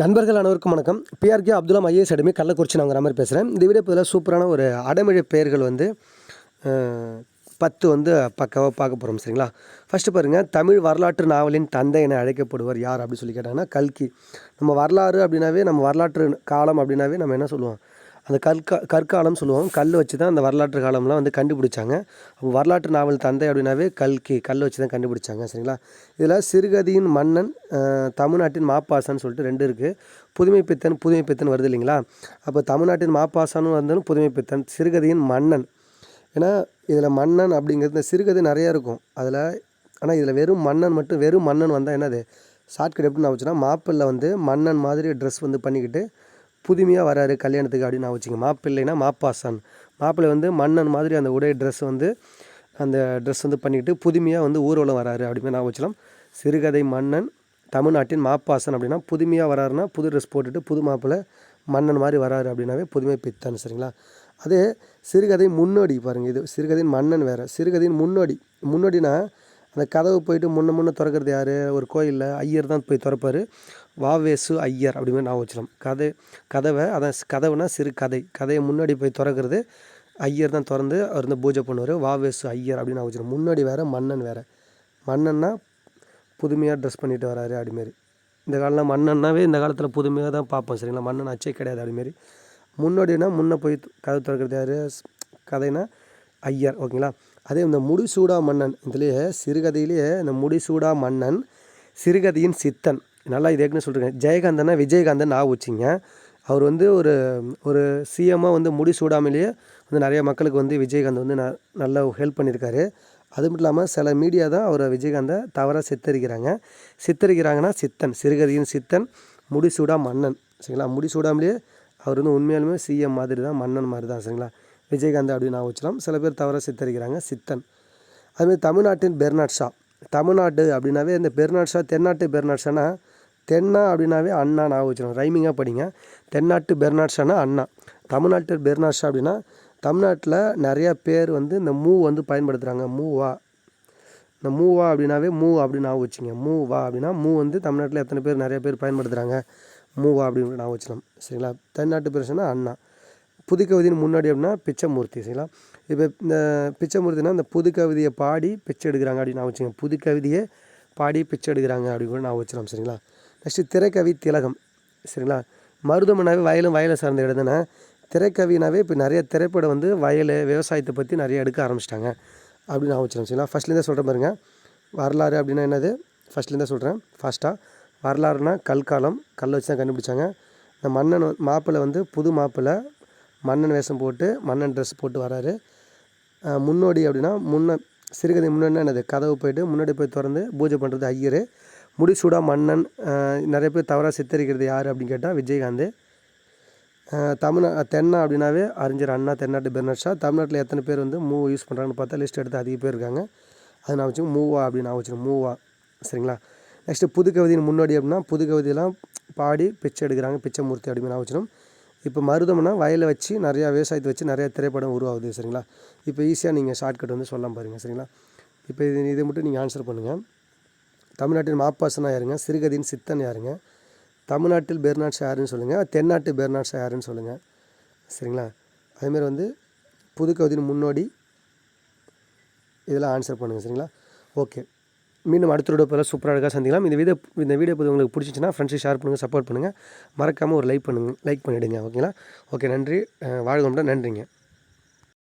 நண்பர்கள் அனைவருக்கும் வணக்கம். பிஆர்கே அப்துல்லாம் ஐஏஎஸ் அடமி கள்ளக்குறிச்சி நான் மாதிரி பேசுகிறேன் இந்த வீடியோ பதில் சூப்பரான ஒரு அடைமொழி பெயர்கள் வந்து பத்து வந்து பக்காவாக பார்க்க போகிறோம் சரிங்களா? ஃபஸ்ட்டு பாருங்கள் தமிழ் வரலாற்று நாவலின் தந்தை என அழைக்கப்படுவர் யார் அப்படின்னு சொல்லி கேட்டாங்கன்னா கல்கி. நம்ம வரலாறு அப்படின்னாவே நம்ம வரலாற்று காலம் அப்படின்னாவே நம்ம என்ன சொல்லுவோம்? அந்த கற்கா கற்காலம் சொல்லுவாங்க. கல் வச்சு தான் அந்த வரலாற்று காலம்லாம் வந்து கண்டுபிடிச்சாங்க. அப்போ வரலாற்று நாவல் தந்தை அப்படின்னாவே கல்கி கல் வச்சு தான் கண்டுபிடிச்சாங்க சரிங்களா? இதில் சிறுகதியின் மன்னன் தமிழ்நாட்டின் மாப்பாசான்னு சொல்லிட்டு ரெண்டு இருக்குது புதுமை பித்தன் புதுமை பித்தன் வருது இல்லைங்களா? அப்போ தமிழ்நாட்டின் மாப்பாசானும் வந்தாலும் புதுமை பித்தன் சிறுகதியின் மன்னன். ஏன்னா இதில் மன்னன் அப்படிங்கிறது இந்த சிறுகதை நிறையா இருக்கும். அதில் ஆனால் இதில் வெறும் மன்னன் மட்டும் வெறும் மன்னன் வந்தால் என்னது? ஷார்ட்கட் எப்படின்னு வச்சுன்னா மாப்பிள்ளை வந்து மன்னன் மாதிரி ட்ரெஸ் வந்து பண்ணிக்கிட்டு புதுமையாக வராரு கல்யாணத்துக்கு அப்படின்னு நான் வச்சுங்க மாப்பிள்ளைனா மாப்பாசன். மாப்பிள்ளை வந்து மன்னன் மாதிரி அந்த உடை ட்ரெஸ் வந்து அந்த ட்ரெஸ் வந்து பண்ணிக்கிட்டு புதுமையாக வந்து ஊர்வலம் வராரு அப்படின்னு நான் வச்சலாம் சிறுகதை மன்னன் தமிழ்நாட்டின் மாப்பாசன் அப்படின்னா புதுமையாக வராருன்னா புது ட்ரெஸ் போட்டுட்டு புது மாப்பிள்ளை மன்னன் மாதிரி வராரு அப்படின்னாவே புதுமை பித்தன் சரிங்களா? அதே சிறுகதை முன்னோடி பாருங்கள் இது சிறுகதையின் மன்னன் வேறு. சிறுகதையின் முன்னோடி முன்னோடினா அந்த கதவு போயிட்டு முன்ன முன்ன திறக்கிறது யார்? ஒரு கோயிலில் ஐயர் தான் போய் திறப்பார். வாவேசு ஐயர் அப்படி மாதிரி நான் வச்சிடலாம் கதை கதவை அதான் கதவுனா சிறு கதை. கதையை முன்னாடி போய் திறக்கிறது ஐயர் தான் திறந்து அவர் வந்து பூஜை பண்ணுவார். வாவேசு ஐயர் அப்படின்னு நான் வச்சிடும் முன்னாடி வேறு மன்னன் வேறு. மன்னன்னா புதுமையாக ட்ரெஸ் பண்ணிட்டு வராரு அப்படிமாரி இந்த காலத்தில் மன்னன்னாவே இந்த காலத்தில் புதுமையாக தான் பார்ப்போம். சரிங்களா? மன்னன் அச்சே கிடையாது அப்படிமாரி முன்னாடினா முன்னே போய் கதை திறக்கிறது யார்? கதைனா ஐயர். ஓகேங்களா? அதே இந்த முடிசூடா மன்னன் இதுலேயே சிறுகதையிலேயே இந்த முடிசூடா மன்னன் சிறுகதையின் சித்தன். நல்லா இது ஏற்கனவே சொல்லிருக்கேன் ஜெயகாந்தன்னா விஜயகாந்தன் நான் வச்சிங்க அவர் வந்து ஒரு ஒரு சிஎம்மாக வந்து முடி சூடாமலேயே வந்து நிறைய மக்களுக்கு வந்து விஜயகாந்த் வந்து ந நல்லா ஹெல்ப் பண்ணியிருக்காரு. அது மட்டும் இல்லாமல் சில மீடியா தான் அவரை விஜயகாந்தை தவறாக சித்தரிக்கிறாங்க. சித்தரிக்கிறாங்கன்னா சித்தன் சிறுகதையின் சித்தன் முடிசூடா மன்னன். சரிங்களா? முடிசூடாமலேயே அவர் வந்து உண்மையாலுமே சிஎம் மாதிரி தான் மன்னன் மாதிரி தான். சரிங்களா? விஜயகாந்த் அப்படின்னு நான் வச்சலாம் சில பேர் தவறாக சித்தரிக்கிறாங்க. சித்தன். அதுமாதிரி தமிழ்நாட்டின் பெர்னாட் ஷா. தமிழ்நாடு அப்படின்னாவே இந்த பெர்னாட் ஷா தென்னாட்டு பெர்னாட் ஷானா? தென்னா அப்படின்னாவே அண்ணா நான் வச்சுருவோம் ரைமிங்காக படிங்க. தென்னாட்டு பெர்னாட் ஷானா அண்ணா. தமிழ்நாட்டு பெர்னாட் ஷா அப்படின்னா தமிழ்நாட்டில் நிறையா பேர் வந்து இந்த மூ வந்து பயன்படுத்துகிறாங்க மூவா. இந்த மூவா அப்படின்னாவே மூ அப்படின்னு நான் வச்சுங்க. மூவா அப்படின்னா மூ வந்து தமிழ்நாட்டில் எத்தனை பேர் நிறைய பேர் பயன்படுத்துகிறாங்க மூவா அப்படின்னு நான் வச்சிடலாம் சரிங்களா? தென்னாட்டு பெருசுனா அண்ணா. புதுக்கவிதையின் முன்னாடி அப்படின்னா பிச்சைமூர்த்தி சரிங்களா? இப்போ இந்த பிச்சைமூர்த்தினா இந்த புது கவிதையை பாடி பிச்சை எடுக்கிறாங்க அப்படின்னு நான் வச்சுக்கோங்க. புது கவிதையை பாடி பிச்சை எடுக்கிறாங்க அப்படின்னு கூட நான் வச்சிடலாம் சரிங்களா? நெக்ஸ்ட்டு திரைக்கவி திலகம் சரிங்களா? மருதமனாவே வயலும் வயலை சார்ந்த இடதுனா திரைக்கவினாவே இப்போ நிறைய திரைப்படம் வந்து வயல் விவசாயத்தை பற்றி நிறைய எடுக்க ஆரம்பிச்சிட்டாங்க அப்படின்னு நான் வச்சிடலாம் சரிங்களா? ஃபஸ்ட்லேருந்தே சொல்கிறேன் பாருங்க. வரலாறு அப்படின்னா என்னது? ஃபஸ்ட்லேருந்தே சொல்கிறேன் ஃபஸ்ட்டாக வரலாறுனா கல்காலம் கல் வச்சு தான் கண்டுபிடிச்சாங்க. இந்த மன்னன் மாப்பிள்ளை வந்து புது மாப்பிள்ளை மன்னன் வேஷம் போட்டு மன்னன் ட்ரெஸ் போட்டு வராரு. முன்னோடி அப்படின்னா முன்ன சிறுகதை முன்னாடினா என்னது? கதவு போயிட்டு முன்னாடி போய் திறந்து பூஜை பண்ணுறது ஐயர். முடிசூடா மன்னன் நிறைய பேர் தவறாக சித்தரிக்கிறது யார் அப்படின்னு கேட்டால் விஜயகாந்த். தமிழ்நா தென்னா அப்படின்னாவே அறிஞர் அண்ணா தென்னாட்டு பெர்னர்ஷா தமிழ்நாட்டில் எத்தனை பேர் வந்து மூவ் யூஸ் பண்ணுறாங்கன்னு பார்த்தா லிஸ்ட் எடுத்து அதிக பேர் இருக்காங்க. அது நான் வச்சு மூவா அப்படின்னு நான் வச்சுருக்கேன் மூவா. சரிங்களா? நெக்ஸ்ட்டு புது கவிதையின் முன்னோடி அப்படின்னா புது கவிதையெல்லாம் பாடி பிச்சை எடுக்கிறாங்க பிச்சைமூர்த்தி அப்படின்னு நான் வச்சிடும் இப்போ மருதம்னா வயலை வச்சு நிறையா விவசாயத்தை வச்சு நிறையா திரைப்படம் உருவாகுது சரிங்களா? இப்போ ஈஸியாக நீங்கள் ஷார்ட்கட் வந்து சொல்லலாம் பாருங்கள் சரிங்களா? இப்போ இது இதை மட்டும் நீங்கள் ஆன்சர் பண்ணுங்கள் தமிழ்நாட்டின் மாப்பாசனா யாருங்க? சிறுகதியின் சித்தன் யாருங்க? தமிழ்நாட்டில் பெர்னாட்ஸ் யாருன்னு சொல்லுங்கள் தென்னாட்டு பெர்னாட்ஸ் யாருன்னு சொல்லுங்கள் சரிங்களா? அதேமாதிரி வந்து புது முன்னோடி இதெல்லாம் ஆன்சர் பண்ணுங்கள் சரிங்களா? ஓகே மீண்டும் அடுத்த வீடியோ போல சூப்பராக இருக்கா சந்திக்கலாம். இந்த வீடியோ இந்த வீடியோ பதிவு உங்களுக்கு பிடிச்சிச்சின்னா ஃப்ரெண்ட்ஸை ஷேர் பண்ணுங்கள் சப்போர்ட் பண்ணுங்கள் மறக்காமல் ஒரு லைக் பண்ணுங்கள் லைக் பண்ணிவிடுங்க ஓகேங்களா ஓகே நன்றி. வாழ்க்கை நன்றிங்க.